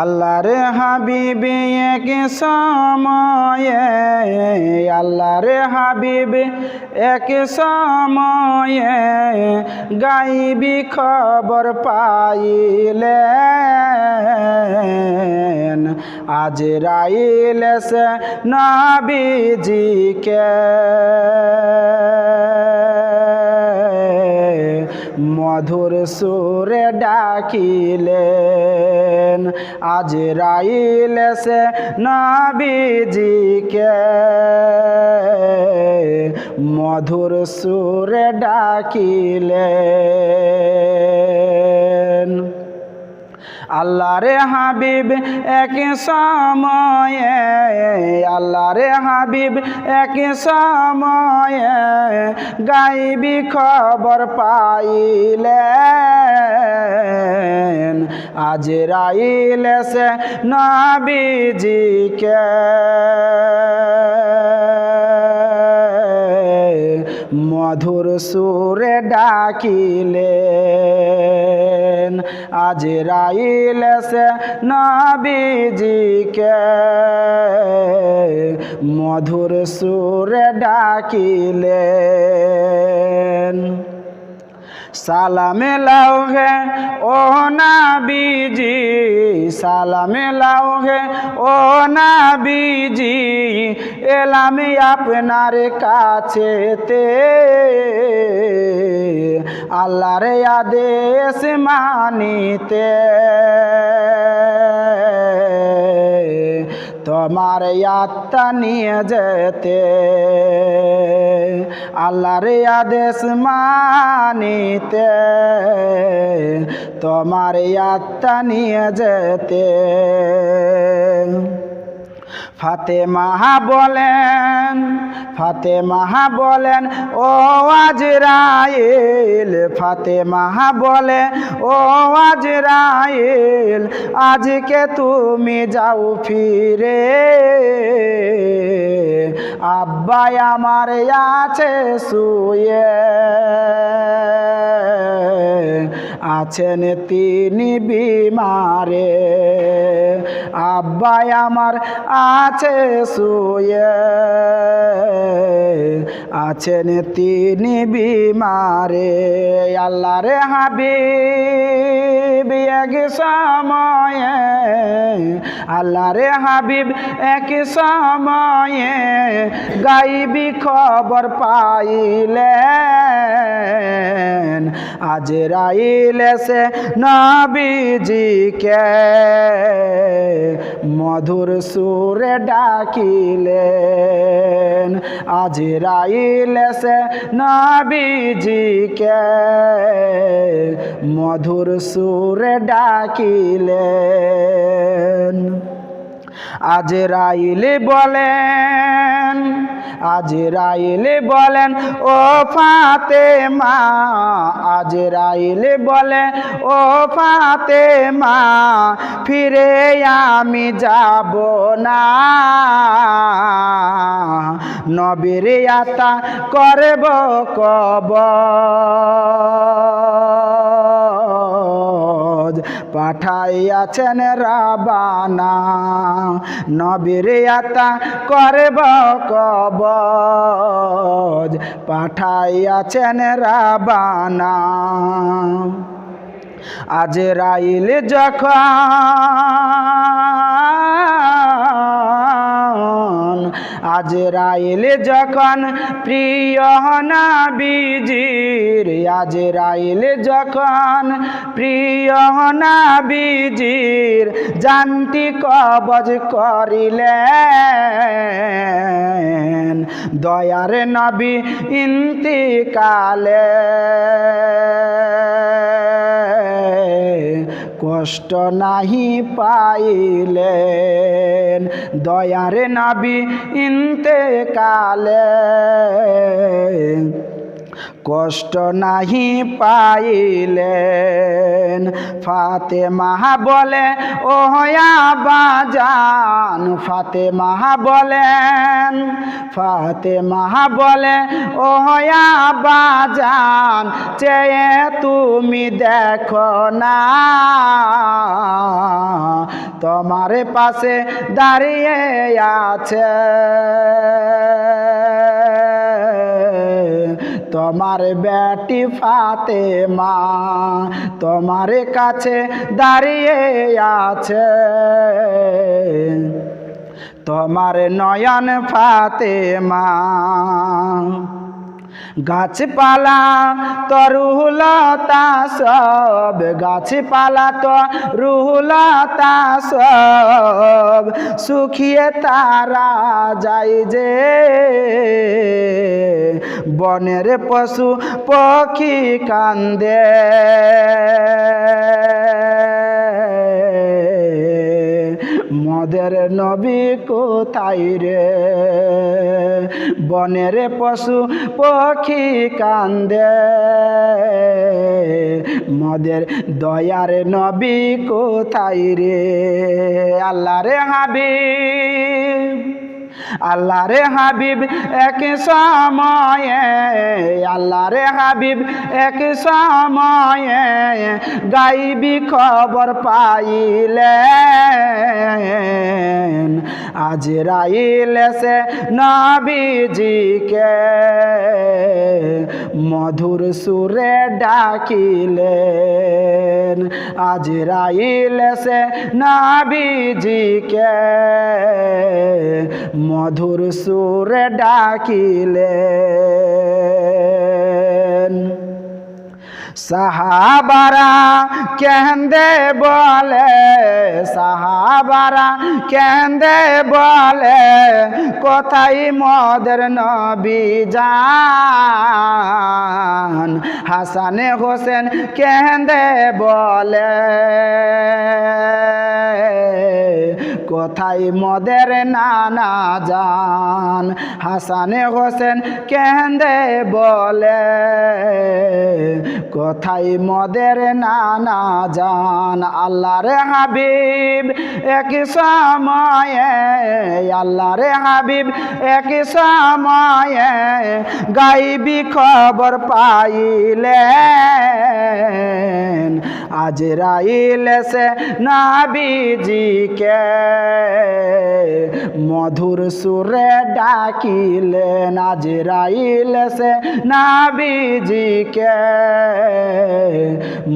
আল্লাহর হাবিবে এক সময়ে, আল্লাহর হাবিব এক সময়ে গাইবি খবর পাইলেন। আজ রাইল সে নাবিজিকে। মধুর সুরে ডাকিলেন। আজ রাইল সে নাবিজিকে। মধুর সুরে ডাকিলেন। আল্লাহরে হাবিব এক সময়ে, আল্লাহরে হাবিব এক সময়ে গাইবি খবর পাইলেন। আজ রাইল সে নবীজিকে। মধুর সুরে ডাকিলেন আজ রাইল সে নবীজিকে মধুর সুরে ডাকিলেন। সালামে লাও হে, ও নাবিজি, সালামে লাও হে, ও নাবিজি এলাম আপনার কাছেতে। আল্লাহর আদেশ মানিতে। তোমার আত্মা নিয়ে যেতে। আল্লাহর আদেশ মানিতে। তোমার আত্মা নিয়ে যেতে। ফাতে মাহা বলেন ফাতে মাহা বলেন, ও আজরাইল। ফাতে মাহা বলে ও আজরাইল, আজকে তুমি যাও ফিরে। আব্বাই আমার আছে শুয়ে। আছেন তিনি বিমারে। আব্বাই আমার আছে শুয়ে। আছেন তিনি বিমারে। আল্লাহ রে হাবিব। এক সময়ে, আল্লাহরে হাবিব এক সময়ে গাইবি খবর পাইলেন। আজ রাইল সে নবীজিকে মধুর সুরে ডাকিলেন। আজ রাইল সে নবীজিকে মধুর সুরে ডাকিলেন। আজ রাইলে বলেন, আজ রাইলে বলেন, ও ফাতে মা আজ রাইলে বলে ও ফাতে মা ফিরে আমি যাব না। নবীর আতা করব কব পাঠাইয়াছেন রাবানা। নবীর আতা করব কবজ পাঠাইয়াছেন রাবানা। আজ রাইল যখন আজ রাইল যখন প্রিয় নাবিজির আজ রাইল যখন প্রিয় নাবিজির, জানতি কবজ করিলেন। দয়ার নবী ইন্তিকালে কষ্ট নাহি পাইলেন। দয়ার নাবি ইন্তে কালে কষ্ট নাহি পাইলেন। ফাতে মাহা বলে ও বাজান। ফাতে মাহা বলেন ফাতে মাহা বলে ও বাজান, চেয়ে তুমি দেখো না। তোমার পাশে দাঁড়িয়ে আছে। তোমার বেটি ফাতে মা তোমার কাছে দাঁড়িয়ে আছে। তোমার নয়ন ফাতে মা গাছপালা তরুলতা সব গাছপালা তো রুহলতা সব। সুখিয়ে তারা যাই যে বনের পশু পক্ষী কান্দে। মদের নবী কোথায় রে? বনের পশু পক্ষী কান্দে। মদের দয়ার নবী কোথায় রে? আল্লাহ রে হাবিব, আল্লাহ রে হাবিব, এক সময়ে। আল্লাহ রে হাবিব, এক সময়ে গাইবি খবর পাইলেন আজ রাইল সে নবীজিকে। মধুর সুরে ডাকিলেন আজ রাইল সে নবীজিকে। মধুর সুরে ডাকিলেন সাহাবারা কেন্দে বলে, সাহাবারা কেন্দে বলে, কোথায় মদের নবী যান? হাসানে হোসেন কেন্দে বলে, কোথায় মদের নানা যান? হাসানে হোসেন কেন্দে বলে কোথায় মদের নানা যান আল্লাহর হাবিব, এক সময়ে আল্লাহর হাবিব, এক সময়ে গাইবি খবর পাইলেন আজ রাইল সে নাবিজিকে মধুর সুরে ডাকিলেন আজ রাইল সে নাবিজিকে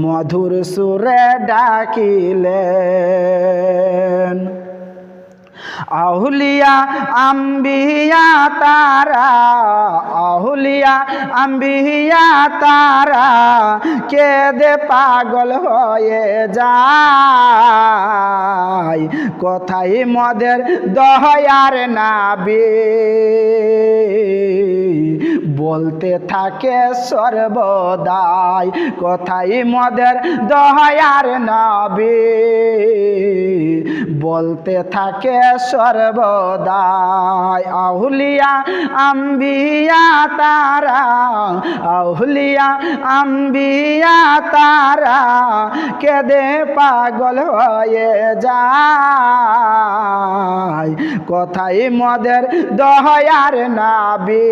মধুর সুরে ডাকিলেন আহুলিয়া আম্বিয়া তারা আহুলিয়া আম্বিয়া তারা কেদে পাগল হয়ে যায়। কোথায় মদের দহয়ার নাবি। বলতে থাকে সর্বদাই, কথাই মদের দয়ার নবী। বলতে থাকে সর্বদাই আহুলিয়া আম্বিয়া তারা আহুলিয়া আম্বিয়া তারা, কেদে পাগল হয়ে যায়। কথাই মদের দয়ার নাবি।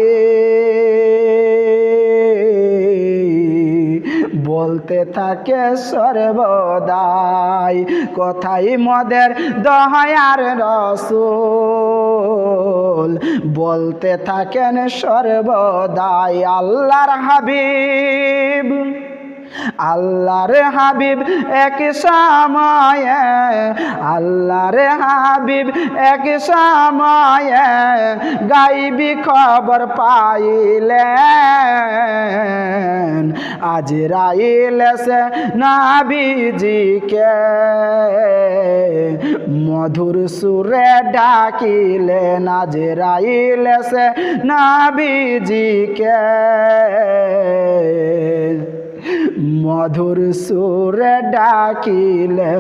বলতে থাকে সর্বদাই কথাই মদের দহায়ার রসুল। বলতে থাকেন সর্বদাই আল্লাহর হাবিব। আল্লাহর হাবিব এক সময়ে, আল্লাহর হাবিব এক গাইবি খবর পাইলেন। আজ রাইল সে নাবিজিকে, মধুর সুরে ডাকিলেন। আজ রাইল সে নাবিজিকে। মধুর সুর ডাকিলে।